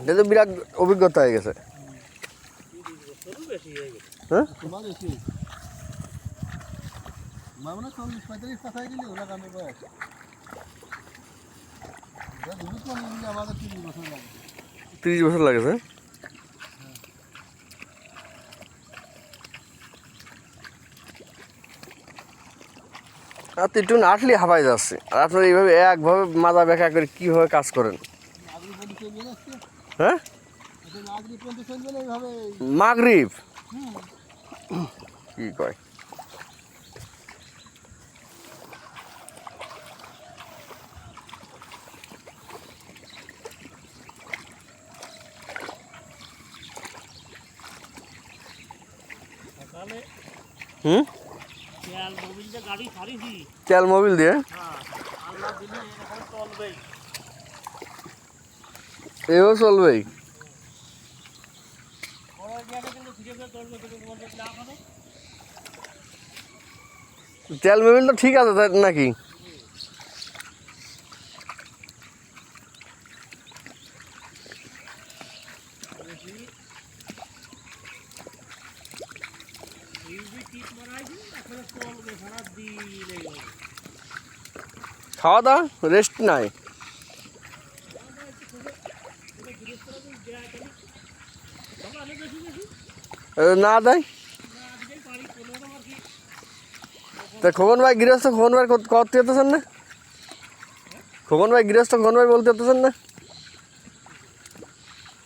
এটা তো বিরাট অভিজ্ঞতা হয়ে গেছে। হ্যাঁ? দিলে আমাদের তিরিশ বছর লাগে লাগেছে। আর তো একটু আটলি হাঁপাই যাচ্ছে। আর আপনারা এইভাবে একভাবে মাজা ব্যাখ্যা করে কীভাবে কাজ করেন? হ্যাঁ? মাগরিব। কি কয়? হুম? তেল মোবিল যে গাড়ি ছাড়িছি তেল মোবিল দিয়ে? হ্যাঁ আল্লাহ দিলে এরকম চলবেই এও চলবেই পরের জায়গায় কিন্তু ফিরে ফিরে চলবে কিন্তু তোমার যে লাভ হবে তেল মোবিল তো ঠিক আছে নাকি? চলবে খাওয়া দাওয়া রেস্ট নাই তবে আমি বেশি বেশি এ, না দেয়? তা খোকন ভাই গৃহস্থ, খোকন ভাই করতে যেতেছেন না? খোকন ভাই গৃহস্থ, খোকন ভাই বলতে যেতেছেন না?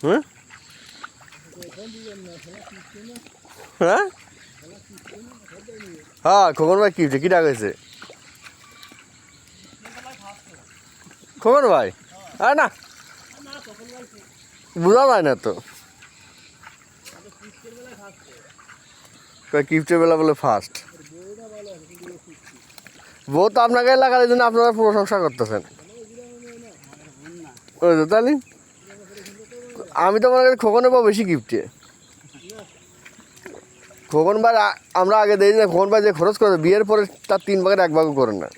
হ্যাঁ? হ্যাঁ? হ্যাঁ খোকন ভাই কি কি ডাক হয়েছে? খোকন ভাই? আরে না। বোঝা যায় না তো। কয় বেলা বলে ফার্স্ট বউ তো আপনাকে এলাকার জন্য আপনারা প্রশংসা করতেছেন। তাহলে? আমি তো মনে করি খোকনে পাবো বেশি গিফটে খোকন ভাই আমরা আগে দেখি না খোকন ভাই যে খরচ করে বিয়ের পরে তার তিন ভাগের এক ভাগও করেন না।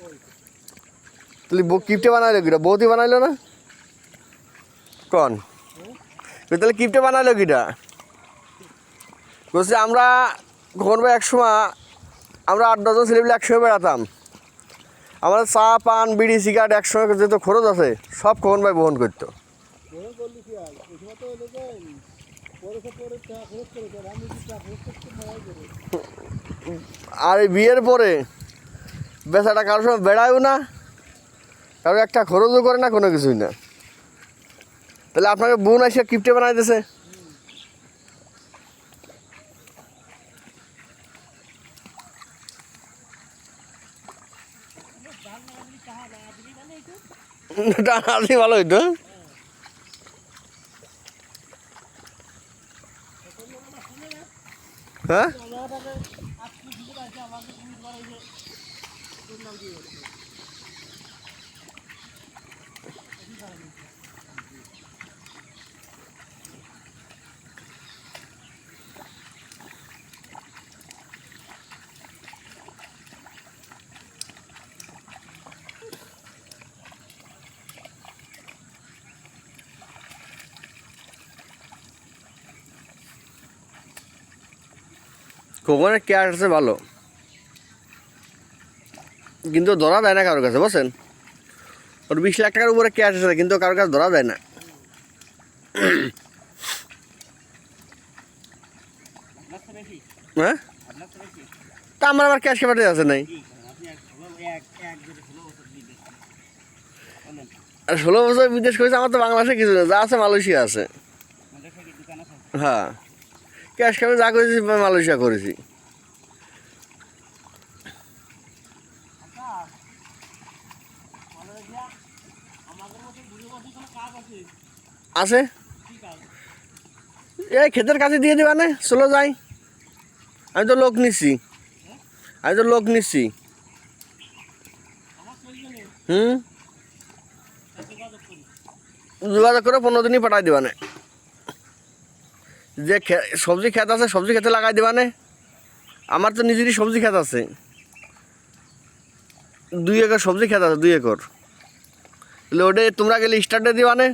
তাহলে কিপ্টে বানাইলো কিটা? বৌতি বানাইলো না? কন? তাহলে কিপ্টে বানাইলো কিটা? বলছি আমরা খোকন ভাই এক সময় আমরা আট দশজন ছেলেগুলো একসঙ্গে বেড়াতাম। আমাদের চা, পান, বিড়ি সিগারেট একসঙ্গে যেত খরচ আছে, সব খোকন ভাই বহন করতো। আর এই বিয়ের পরে বেচাটা কারোর সময় বেড়ায়ও না, কারও একটা খরচও করে না, কোনো কিছুই না। তাহলে আপনাকে বোন এসে কিপ্টে বানাই দিছে আপনি ভালো হইতো। হ্যাঁ? খোকনের কেয়ার আছে ভালো। কিন্তু ধরা দেয় না কারোর কাছে, বুঝছেন? ওর বিশ লাখ টাকার উপরে ক্যাশ আছে, কিন্তু কারোর কাছে ধরা দেয় না। হ্যাঁ? তো আমার আবার ক্যাশ ক্যাপাটে আছে নাই। আর ষোলো বছর বিদেশ করেছে, আমার তো বাংলাদেশে কিছু না, যা আছে মালয়েশিয়া আছে। হ্যাঁ। ক্যাশ ক্যাপে যা করেছি মালয়েশিয়া করেছি। আছে? এই ক্ষেতের কাছে দিয়ে দিবা না, চলো যাই। আমি তো লোক নিচ্ছি। আমি তো লোক নিচ্ছি। হুম? যোগাযোগ করে, পনেরো দিনই পাঠাই দিবা না। যে সবজি খেত আছে, সবজি খেতে লাগাই দেবানে আমার তো নিজেরই সবজি খেত আছে। দুই একর সবজি খেত আছে, দুই একর। তাহলে ওটা তোমরা গেলে স্টার্টে দিবা না?